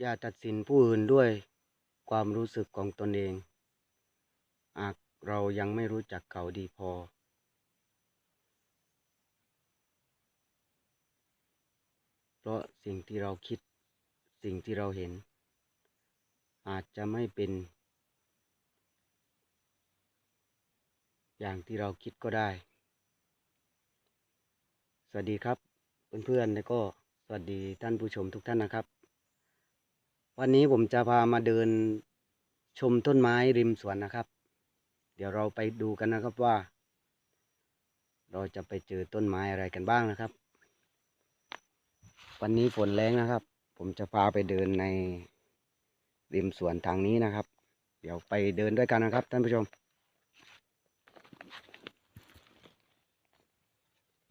อย่าตัดสินผู้อื่นด้วยความรู้สึกของตนเอง หากเรายังไม่รู้จักเขาดีพอ เพราะสิ่งที่เราคิด สิ่งที่เราเห็น อาจจะไม่เป็น อย่างที่เราคิดก็ได้ สวัสดีครับเพื่อนๆและก็สวัสดีท่านผู้ชมทุกท่านนะครับ วันนี้ผมจะพามาเดินชมต้นไม้ริมสวนนะครับ เดี๋ยวเราไปดูกันนะครับว่า เราจะไปเจอต้นไม้อะไรกันบ้างนะครับ วันนี้ฝนแรงนะครับ ผมจะพาไปเดินในริมสวนทางนี้นะครับ เดี๋ยวไปเดินด้วยกันนะครับท่านผู้ชม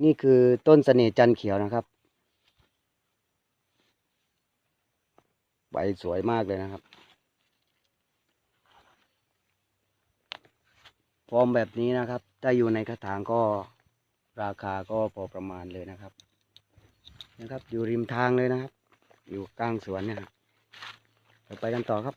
นี่คือต้นเสน่ห์จันเขียวนะครับ ใบสวยมากเลยนะครับ ฟอร์มแบบนี้นะครับ ถ้าอยู่ในกระถางก็ราคาก็พอประมาณเลยนะครับ นะครับ อยู่ริมทางเลยนะครับ อยู่กลางสวนเนี่ยครับเราไปกันต่อครับ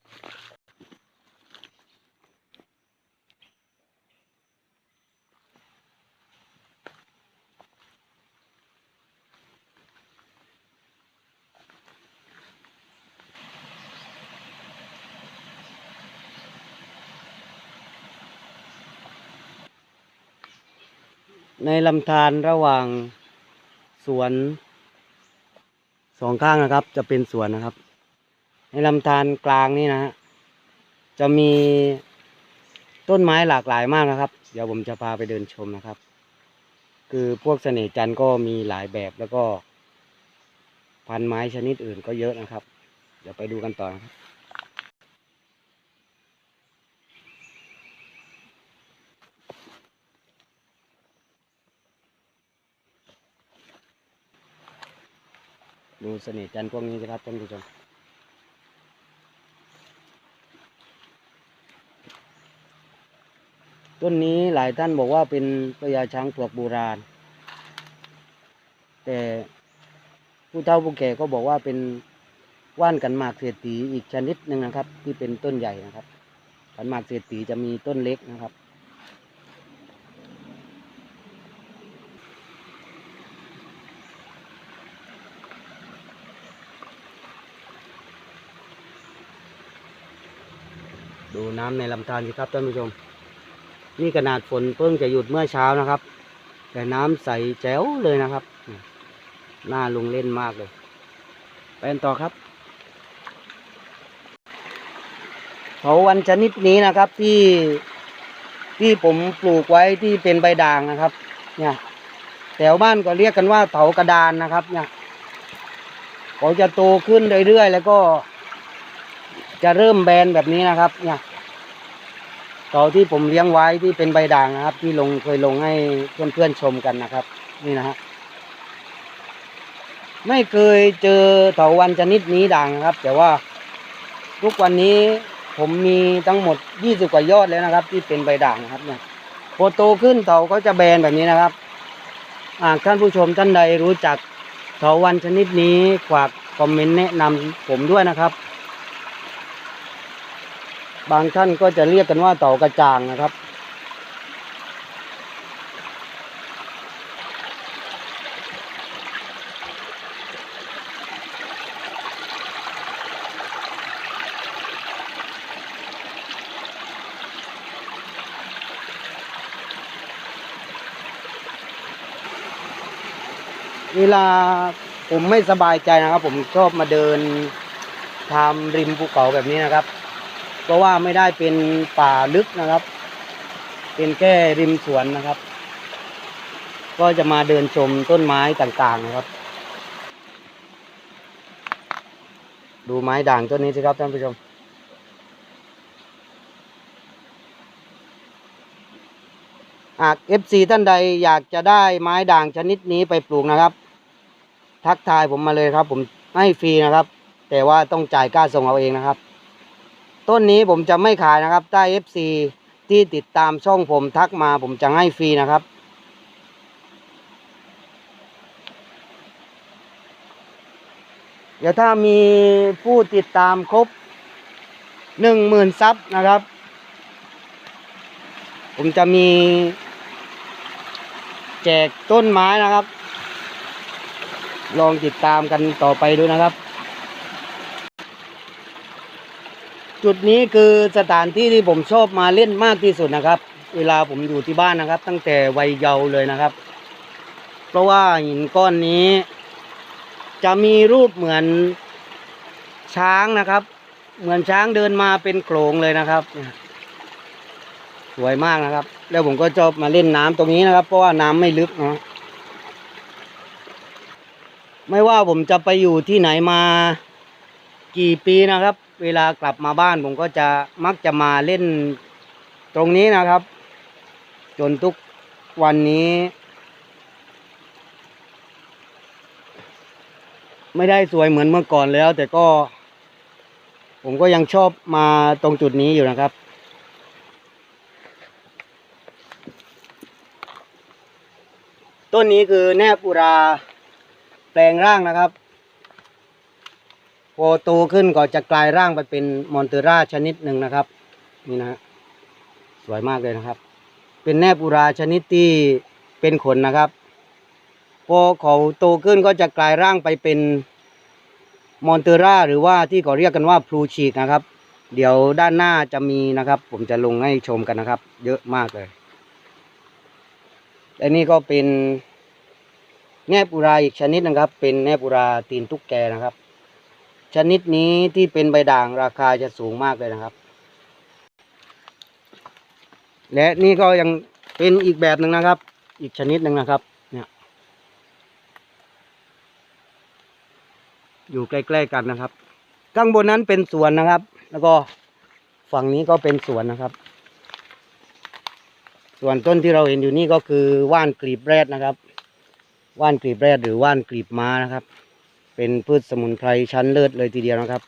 ในลำธารระหว่างสวนสองข้างนะครับ จะเป็นสวนนะครับ ในลำธารกลางนี่นะฮะจะมีต้นไม้หลากหลายมากนะครับ เดี๋ยวผมจะพาไปเดินชมนะครับ คือพวกเสน่ห์จันทร์ก็มีหลายแบบแล้วก็ พันไม้ชนิดอื่นก็เยอะนะครับ เดี๋ยวไปดูกันต่อนะครับ ดูเสน่ห์จันทร์พวกนี้สิครับท่านผู้ชมต้นนี้หลายท่านบอกว่าเป็นพญาช้างเผือกโบราณ แต่ผู้เฒ่าผู้แก่ก็บอกว่าเป็นว่านกันหมากเศรษฐีอีกชนิดหนึ่งนะครับ ที่เป็นต้นใหญ่นะครับ กันหมากเศรษฐีจะมีต้นเล็กนะครับ ดูน้ำในลำธารสิครับท่านผู้ชม นี่ขนาดฝนเพิ่งจะหยุดเมื่อเช้านะครับ แต่น้ำใสแจ๋วเลยนะครับนี่น่าลงเล่นมากเลยไปกันต่อครับเถาวันชนิดนี้นะครับที่ที่ผมปลูกไว้ที่เป็นใบด่างนะครับ เนี่ยแถวบ้านก็เรียกกันว่าเถากระดานนะครับ เนี่ยเขาจะโตขึ้นเรื่อยๆแล้วก็ จะเริ่มแบนแบบนี้นะครับ เนี่ยเต่าที่ผมเลี้ยงไว้ที่เป็นใบด่างนะครับ ที่ลงเคยลงให้เพื่อนๆชมกันนะครับ นี่นะฮะไม่เคยเจอเถาวันชนิดนี้ด่างครับ แต่ว่าทุกวันนี้ผมมีทั้งหมดยี่สิบกว่ายอดแล้วนะครับ ที่เป็นใบด่างนะครับ เนี่ยพอโตขึ้นเถาเขาจะแบนแบบนี้นะครับหากท่านผู้ชมท่านใดรู้จักเถาวันชนิดนี้ฝากคอมเมนต์แนะนำผมด้วยนะครับ บางท่านก็จะเรียกกันว่าเต่ากระจางนะครับ เวลาผมไม่สบายใจนะครับ ผมชอบมาเดินทำริมภูเขาแบบนี้นะครับ เพราะว่าไม่ได้เป็นป่าลึกนะครับ เป็นแค่ริมสวนนะครับ ก็จะมาเดินชมต้นไม้ต่างๆนะครับ ดูไม้ด่างต้นนี้สิครับท่านผู้ชมหาก FC ท่านใดอยากจะได้ไม้ด่างชนิดนี้ไปปลูกนะครับ ทักทายผมมาเลยครับ ผมให้ฟรีนะครับ แต่ว่าต้องจ่ายค่าส่งเอาเองนะครับ ต้นนี้ผมจะไม่ขายนะครับถ้ FC ที่ติดตามช่องผมทักมาผมจะให้ฟรีนะครับ เดี๋ยวถ้ามีผู้ติดตามครบหนึ่งหมื่นซับนะครับ ผมจะมี แจกต้นไม้นะครับ ลองติดตามกันต่อไปดูนะครับ จุดนี้คือสถานที่ที่ผมชอบมาเล่นมากที่สุดนะครับ เวลาผมอยู่ที่บ้านนะครับ ตั้งแต่วัยเยาว์เลยนะครับ เพราะว่าหินก้อนนี้ จะมีรูปเหมือนช้างนะครับ เหมือนช้างเดินมาเป็นโขลงเลยนะครับสวยมากนะครับ แล้วผมก็ชอบมาเล่นน้ำตรงนี้นะครับ เพราะว่าน้ำไม่ลึกเนาะไม่ว่าผมจะไปอยู่ที่ไหนมากี่ปีนะครับ เวลากลับมาบ้านผมก็จะมักจะมาเล่นตรงนี้นะครับ จนทุกวันนี้ ไม่ได้สวยเหมือนเมื่อก่อนแล้ว แต่ก็ ผมก็ยังชอบมาตรงจุดนี้อยู่นะครับต้นนี้คือแนบอุราแปลงร่างนะครับ พอโตขึ้นก็จะกลายร่างไปเป็นมอนเตอร่าชนิดหนึ่งนะครับ นี่นะสวยมากเลยนะครับ เป็นแนบอุราชนิดที่เป็นขนนะครับ พอเขาโตขึ้นก็จะกลายร่างไปเป็นมอนเตอร่าหรือว่าที่เขาเรียกกันว่าพลูชีกนะครับ เดี๋ยวด้านหน้าจะมีนะครับ ผมจะลงให้ชมกันนะครับ เยอะมากเลยและนี่ก็เป็นแนบอุราอีกชนิดนะครับ เป็นแนบอุราตีนตุ๊กแกนะครับ ชนิดนี้ที่เป็นใบด่างราคาจะสูงมากเลยนะครับ และนี่ก็ยังเป็นอีกแบบหนึ่งนะครับ อีกชนิดหนึ่งนะครับ เนี่ย อยู่ใกล้ๆกันนะครับ ข้างบนนั้นเป็นสวนนะครับ แล้วก็ฝั่งนี้ก็เป็นสวนนะครับ ส่วนต้นที่เราเห็นอยู่นี่ก็คือว่านกลีบแรดนะครับ ว่านกลีบแรดหรือว่านกลีบม้านะครับ เป็นพืชสมุนไพรชั้นเลิศเลยทีเดียวนะครับ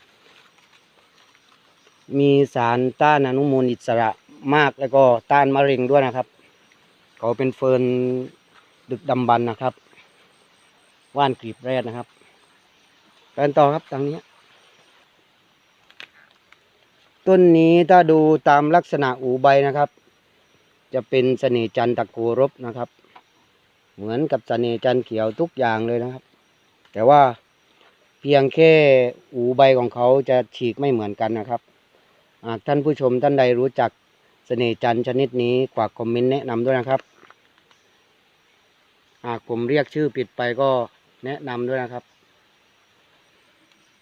มีสารต้านอนุมูลอิสระมากแล้วก็ต้านมะเร็งด้วยนะครับ เขาเป็นเฟิร์นดึกดำบรรพ์นะครับ ว่านกลีบแรดนะครับกันต่อครับทางนี้ต้นนี้ถ้าดูตามลักษณะอูใบนะครับ จะเป็นเสน่จันตะโกรบนะครับ เหมือนกับเสน่จันเขียวทุกอย่างเลยนะครับ แต่ว่า พียงแค่อูใบของเขาจะฉีกไม่เหมือนกันนะครับ หากท่านผู้ชมท่านใดรู้จักเสน่จันชนิดนี้ฝากคอมเมนต์แนะนำด้วยนะครับ หากผมเรียกชื่อผิดไปก็แนะนำด้วยนะครับ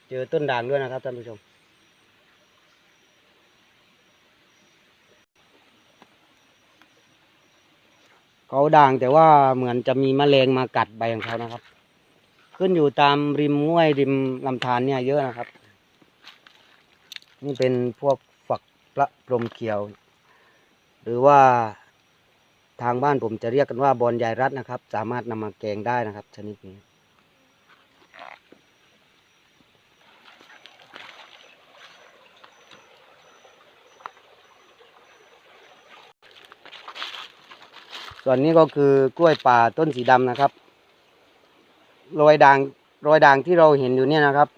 เจอต้นด่างด้วยนะครับท่านผู้ชม เขาด่างแต่ว่าเหมือนจะมีแมลงมากัดใบของเขานะครับ ขึ้นอยู่ตามริมห้วยริมลำธารเนี่ยเยอะนะครับ นี่เป็นพวกฝักพระพรมเขียว หรือว่าทางบ้านผมจะเรียกกันว่าบอลยายรัดนะครับ สามารถนำมาแกงได้นะครับ ชนิดนี้ ส่วนนี้ก็คือกล้วยป่าต้นสีดำนะครับ รอยด่างรอยด่างที่เราเห็นอยู่เนี่ยนะครับ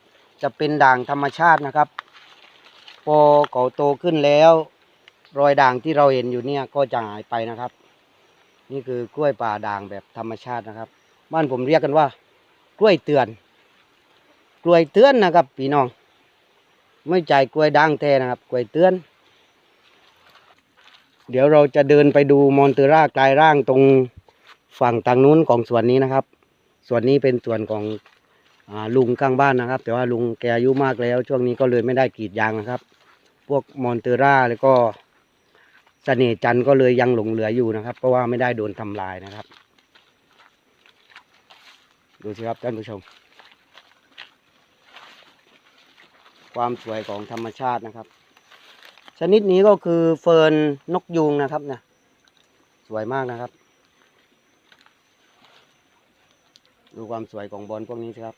จะเป็นด่างธรรมชาตินะครับ พอเขาโตขึ้นแล้ว รอยด่างที่เราเห็นอยู่เนี่ยก็จะหายไปนะครับ นี่คือกล้วยป่าด่างแบบธรรมชาตินะครับ บ้านผมเรียกกันว่า กล้วยเตือน กล้วยเตือนนะครับพี่น้อง ไม่ใจกล้วยด่างแท้นะครับ กล้วยเตือน เดี๋ยวเราจะเดินไปดูมอนเตอร่ากลายร่างตรงฝั่งทางนู้นของสวนนี้นะครับ ส่วนนี้เป็นส่วนของอลุงข้างบ้านนะครับ แต่ว่าลุงแกอายุมากแล้ว ช่วงนี้ก็เลยไม่ได้กรีดยางนะครับ พวกมอนเตอร่าแล้วก็เสน่ห์จันก็เลยยังหลงเหลืออยู่นะครับ เพราะว่าไม่ได้โดนทำลายนะครับ ดูสิครับท่านผู้ชม ความสวยของธรรมชาตินะครับ ชนิดนี้ก็คือเฟิร์นนกยูงนะครับเนี่ยสวยมากนะครับ ดูความสวยของบอลพวกนี้สิครับ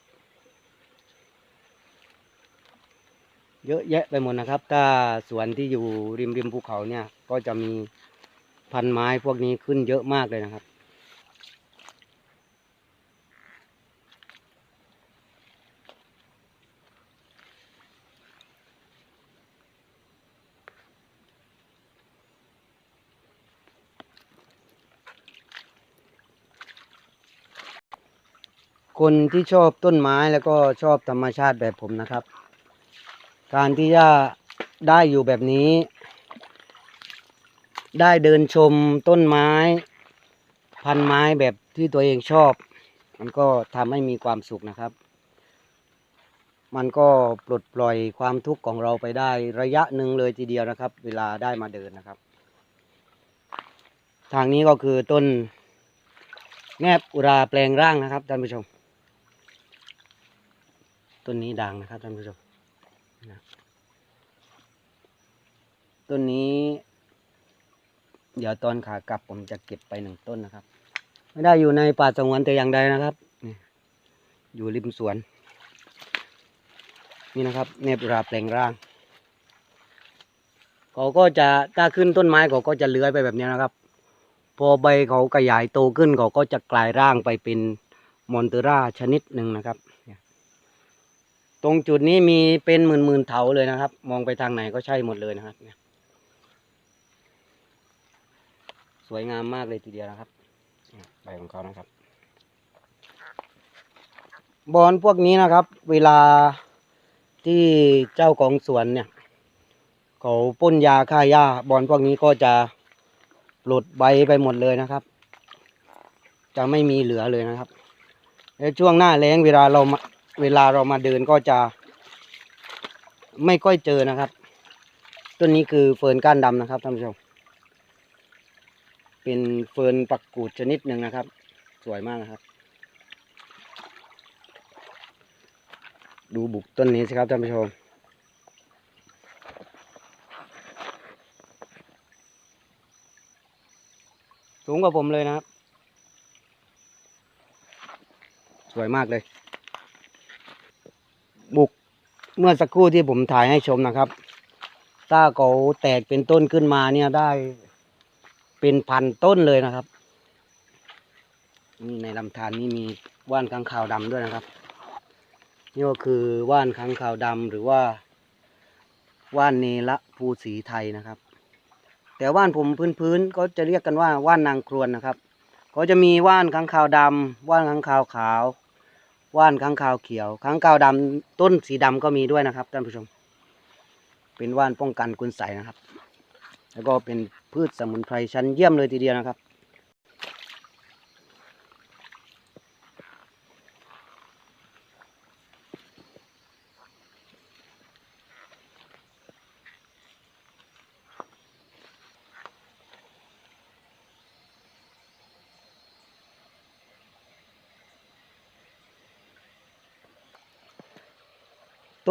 เยอะแยะไปหมดนะครับ ถ้าสวนที่อยู่ริมริมภูเขาเนี่ย ก็จะมีพันไม้พวกนี้ขึ้นเยอะมากเลยนะครับ คนที่ชอบต้นไม้แล้วก็ชอบธรรมชาติแบบผมนะครับ การที่จะได้อยู่แบบนี้ ได้เดินชมต้นไม้ พันไม้แบบที่ตัวเองชอบ มันก็ทำให้มีความสุขนะครับ มันก็ปลดปล่อยความทุกข์ของเราไปได้ระยะหนึ่งเลยทีเดียวนะครับ เวลาได้มาเดินนะครับ ทางนี้ก็คือต้นแงบอุราแปลงร่างนะครับท่านผู้ชม ต้นนี้ดังนะครับท่านผู้ชมนะต้นนี้ เดี๋ยวตอนขากลับผมจะเก็บไปหนึ่งต้นนะครับ ไม่ได้อยู่ในป่าสงวนแต่อย่างใดนะครับนี่อยู่ริมสวน นี่นะครับเนบราแปลงร่างเขาก็จะถ้าขึ้นต้นไม้เขาก็จะเลื้อยไปแบบนี้นะครับ พอใบเขาขยายโตขึ้นเขาก็จะกลายร่างไปเป็นมอนเตอร่าชนิดหนึ่งนะครับเนี่ย ตรงจุดนี้มีเป็นหมื่นหมื่นเถาเลยนะครับ มองไปทางไหนก็ใช่หมดเลยนะครับสวยงามมากเลยทีเดียวนะครับใบของเขานะครับ บอนพวกนี้นะครับ เวลาที่เจ้าของสวนเนี่ย เขาพ่นยาฆ่าหญ้าบอนพวกนี้ก็จะหลุดใบไปหมดเลยนะครับ จะไม่มีเหลือเลยนะครับและช่วงหน้าแล้งเวลาเรามา เวลาเรามาเดินก็จะ ไม่ค่อยเจอนะครับ ต้นนี้คือเฟิร์นก้านดำนะครับท่านผู้ชม เป็นเฟิร์นปักกูดชนิดหนึ่งนะครับ สวยมากนะครับ ดูบุกต้นนี้สิครับท่านผู้ชมสูงกว่าผมเลยนะครับ สวยมากเลย บุกเมื่อสักครู่ที่ผมถ่ายให้ชมนะครับ ถ้าเขาแตกเป็นต้นขึ้นมาเนี่ยได้เป็นพันต้นเลยนะครับนี่ในลำธารนี่มีว่านค้างคาวดำด้วยนะครับนี่ก็คือว่านค้างคาวดำหรือว่าว่านเนละภูสีไทยนะครับ แต่ว่านผมพื้นๆก็จะเรียกกันว่าว่านนางครวนนะครับ ก็จะมีว่านค้างคาวดำว่านค้างคาวขาว ว่านค้างคาวเขียวค้างคาวดำต้นสีดำก็มีด้วยนะครับท่านผู้ชม เป็นว่านป้องกันคุณใสยนะครับ แล้วก็เป็นพืชสมุนไพรชั้นเยี่ยมเลยทีเดียวนะครับ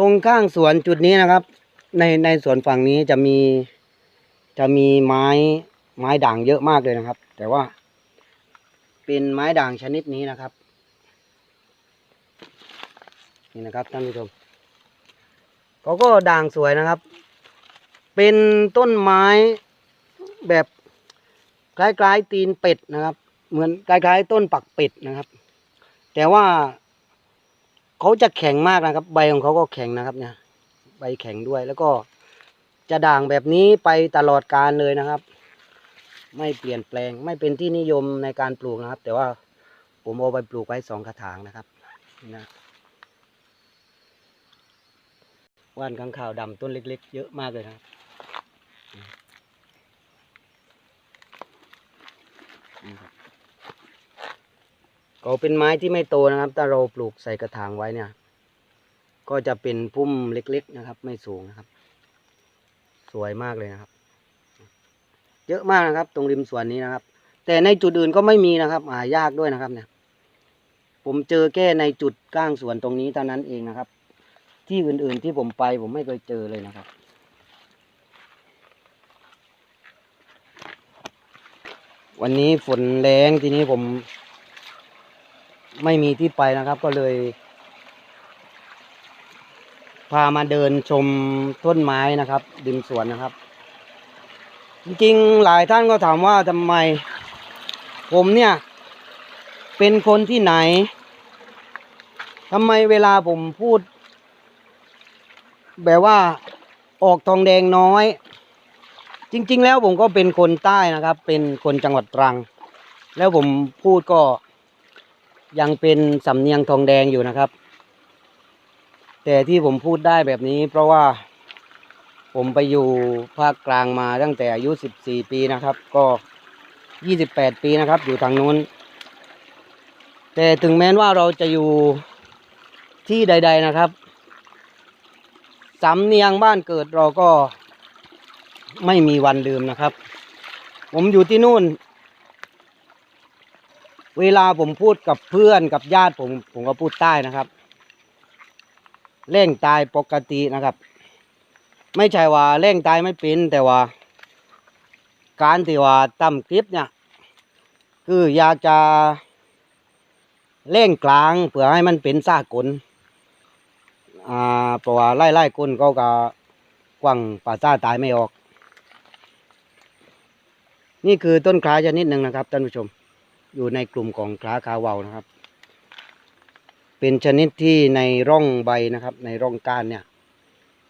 ตรงข้างสวนจุดนี้นะครับ ในในสวนฝั่งนี้จะมีจะมีไม้ไม้ด่างเยอะมากเลยนะครับ แต่ว่า เป็นไม้ด่างชนิดนี้นะครับ นี่นะครับท่านผู้ชมเขาก็ด่างสวยนะครับ เป็นต้นไม้แบบคล้ายๆตีนเป็ดนะครับ เหมือนคล้ายๆต้นปักเป็ดนะครับ แต่ว่า เขาจะแข็งมากนะครับ ใบของเขาก็แข็งนะครับ เนี่ย ใบแข็งด้วยแล้วก็จะด่างแบบนี้ไปตลอดกาลเลยนะครับ ไม่เปลี่ยนแปลงไม่เป็นที่นิยมในการปลูกนะครับ แต่ว่าผมเอาไปปลูกไว้สองกระถางนะครับนะว่านข้างขาวดำต้นเล็ก ๆ เยอะมากเลยนะครับนี่ครับ ก็เป็นไม้ที่ไม่โตนะครับ ถ้าเราปลูกใส่กระถางไว้เนี่ย ก็จะเป็นพุ่มเล็กๆนะครับ ไม่สูงนะครับ สวยมากเลยนะครับ เยอะมากนะครับ ตรงริมสวนนี้นะครับ แต่ในจุดอื่นก็ไม่มีนะครับหายากด้วยนะครับเนี่ย ผมเจอแค่ในจุดก้างสวนตรงนี้เท่านั้นเองนะครับ ที่อื่นๆที่ผมไปผมไม่เคยเจอเลยนะครับวันนี้ฝนแรงทีนี้ผม ไม่มีที่ไปนะครับ ก็เลย พามาเดินชมต้นไม้นะครับริมสวนนะครับ จริงๆหลายท่านก็ถามว่าทำไม ผมเนี่ย เป็นคนที่ไหนทำไมเวลาผมพูด แบบว่าออกทองแดงน้อย จริง ๆ แล้วผมก็เป็นคนใต้นะครับ เป็นคนจังหวัดตรัง แล้วผมพูดก็ ยังเป็นสำเนียงทองแดงอยู่นะครับ แต่ที่ผมพูดได้แบบนี้ เพราะว่าผมไปอยู่ภาคกลางมาตั้งแต่อายุ 14 ปีนะครับ ก็ 28 ปีนะครับ อยู่ทางนู้น แต่ถึงแม้ว่าเราจะอยู่ที่ใด ๆนะครับสำเนียงบ้านเกิดเราก็ไม่มีวันลืมนะครับ ผมอยู่ที่นู่น เวลาผมพูดกับเพื่อนกับญาติผมผมก็พูดใต้นะครับ เร่งตายปกตินะครับ ไม่ใช่ว่าเร่งตายไม่เป็นแต่ว่า การที่ว่าตั้มคลิปเนี่ย คืออยากจะเร่งกลางเพื่อให้มันเป็นสากลอ่าเพราะว่าไล่ไล่คนเขาก็กว้างป่าซ่าตายไม่ออก นี่คือต้นคล้าชนิดหนึ่งนะครับท่านผู้ชม อยู่ในกลุ่มของคล้าคาวาวนะครับ เป็นชนิดที่ในร่องใบนะครับ ในร่องก้านเนี่ย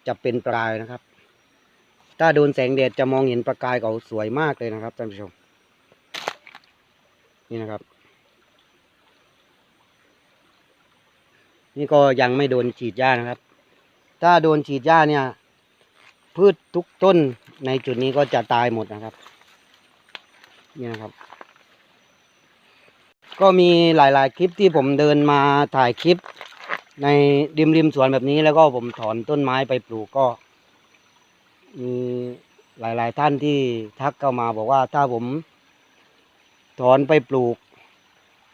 จะเป็นประกายนะครับ ถ้าโดนแสงแดดจะมองเห็นประกายเขาสวยมากเลยนะครับท่านผู้ชม นี่นะครับ นี่ก็ยังไม่โดนฉีดหญ้านะครับ ถ้าโดนฉีดหญ้าเนี่ย พืชทุกต้นในจุดนี้ก็จะตายหมดนะครับ นี่นะครับ ก็มีหลาย ๆ คลิปที่ผมเดินมาถ่ายคลิป ในริมริมสวนแบบนี้แล้วก็ผมถอนต้นไม้ไปปลูกก็ มีหลาย ๆ ท่านที่ทักเข้ามาบอกว่าถ้าผม ถอนไปปลูก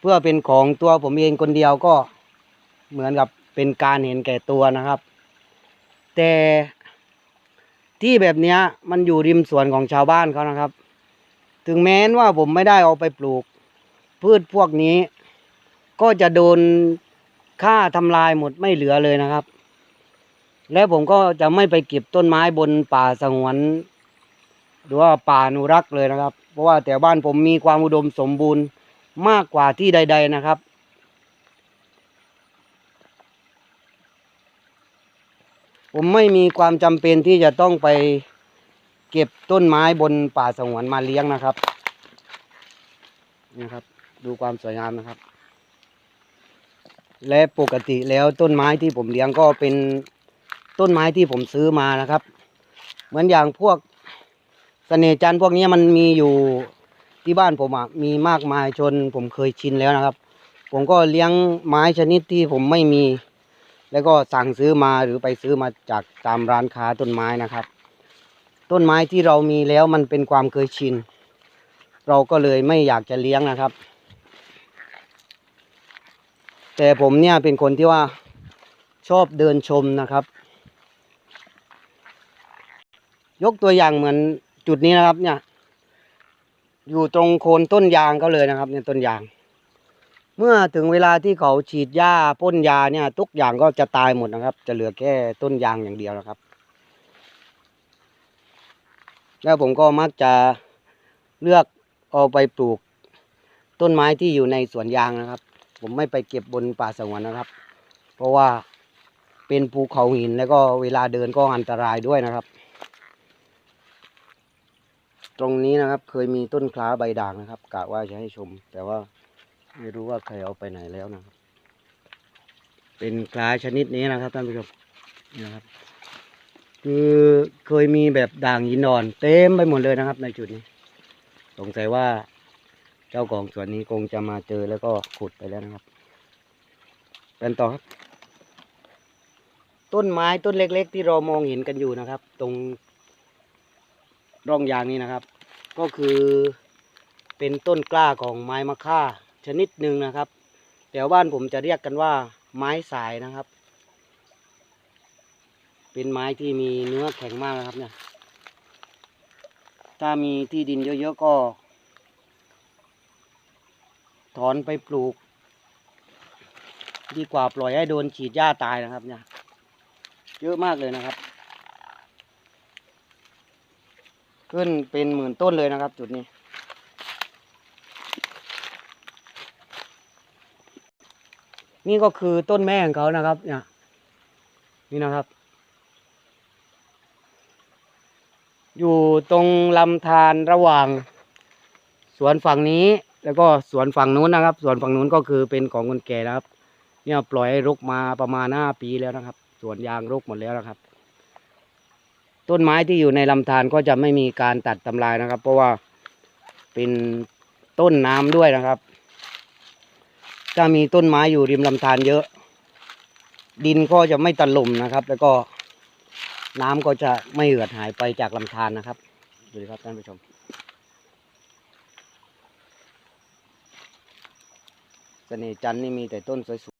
เพื่อเป็นของตัวผมเองคนเดียวก็เหมือนกับเป็นการเห็นแก่ตัวนะครับ แต่ที่แบบนี้มันอยู่ริมสวนของชาวบ้านเขานะครับ ถึงแม้นว่าผมไม่ได้เอาไปปลูก พืชพวกนี้ ก็จะโดนฆ่าทำลายหมดไม่เหลือเลยนะครับ และผมก็จะไม่ไปเก็บต้นไม้บนป่าสงวน หรือว่าป่าอนุรักษ์เลยนะครับ เพราะว่าแต่บ้านผมมีความอุดมสมบูรณ์มากกว่าที่ใด ๆนะครับผมไม่มีความจำเป็นที่จะต้องไปเก็บต้นไม้บนป่าสงวนมาเลี้ยงนะครับนี่นะครับ ดูความสวยงามนะครับ และปกติแล้วต้นไม้ที่ผมเลี้ยงก็เป็นต้นไม้ที่ผมซื้อมานะครับ เหมือนอย่างพวกเสน่จันพวกนี้มันมีอยู่ที่บ้านผมอะมีมากมายจนผมเคยชินแล้วนะครับ ผมก็เลี้ยงไม้ชนิดที่ผมไม่มี แล้วก็สั่งซื้อมาหรือไปซื้อมาจากตามร้านค้าต้นไม้นะครับ ต้นไม้ที่เรามีแล้วมันเป็นความเคยชิน เราก็เลยไม่อยากจะเลี้ยงนะครับ แต่ผมเนี่ยเป็นคนที่ว่าชอบเดินชมนะครับ ยกตัวอย่างเหมือนจุดนี้นะครับเนี่ย อยู่ตรงโคนต้นยางเขาเลยนะครับ เนี่ยต้นยาง เมื่อถึงเวลาที่เขาฉีดหญ้าพ่นยาเนี่ย ทุกอย่างก็จะตายหมดนะครับ จะเหลือแค่ต้นยางอย่างเดียวนะครับ แล้วผมก็มักจะเลือกเอาไปปลูกต้นไม้ที่อยู่ในสวนยางนะครับ ผมไม่ไปเก็บบนป่าสงวนนะครับ เพราะว่าเป็นภูเขาหินแล้วก็เวลาเดินก็อันตรายด้วยนะครับ ตรงนี้นะครับเคยมีต้นคล้าใบด่างนะครับกะว่าจะให้ชม แต่ว่าไม่รู้ว่าใครเอาไปไหนแล้วนะครับ เป็นคล้าชนิดนี้นะครับท่านผู้ชมนี่นะครับ คือเคยมีแบบด่างหินอ่อน เต็มไปหมดเลยนะครับ ในจุดนี้สงสัยว่า จ้าของสวนนี้คงจะมาเจอแล้วก็ขุดไปแล้วนะครับเป็นต่อครับ ต้นไม้ต้นเล็ก ๆ ที่เรามองเห็นกันอยู่นะครับ ตรงร่องยางนี้นะครับ ก็คือเป็นต้นกล้าของไม้มะค่าชนิดหนึ่งนะครับแต่บ้านผมจะเรียกกันว่า ไม้สายนะครับ เป็นไม้ที่มีเนื้อแข็งมากนะครับเนี่ยถ้ามีที่ดินเยอะๆก็ ถอนไปปลูก ดีกว่าปล่อยให้โดนฉีดหญ้าตายนะครับ เนี่ย เยอะมากเลยนะครับ ขึ้นเป็นหมื่นต้นเลยนะครับ จุดนี้ นี่ก็คือต้นแม่ของเขานะครับ เนี่ย นี่นะครับอยู่ตรงลำธารระหว่าง สวนฝั่งนี้ แล้วก็สวนฝั่งนู้นนะครับ สวนฝั่งนู้นก็คือเป็นของคนแก่นะครับ เนี่ยปล่อยให้รกมาประมาณห้าปีแล้วนะครับ สวนยางรกหมดแล้วนะครับ ต้นไม้ที่อยู่ในลำธารก็จะไม่มีการตัดทำลายนะครับ เพราะว่าเป็นต้นน้ำด้วยนะครับ ถ้ามีต้นไม้อยู่ริมลำธารเยอะ ดินก็จะไม่ตลุ่มนะครับ แล้วก็น้ำก็จะไม่เหือดหายไปจากลำธารนะครับดูดิครับท่านผู้ชม เสน่ห์จันทร์นี่มีแต่ต้นสวย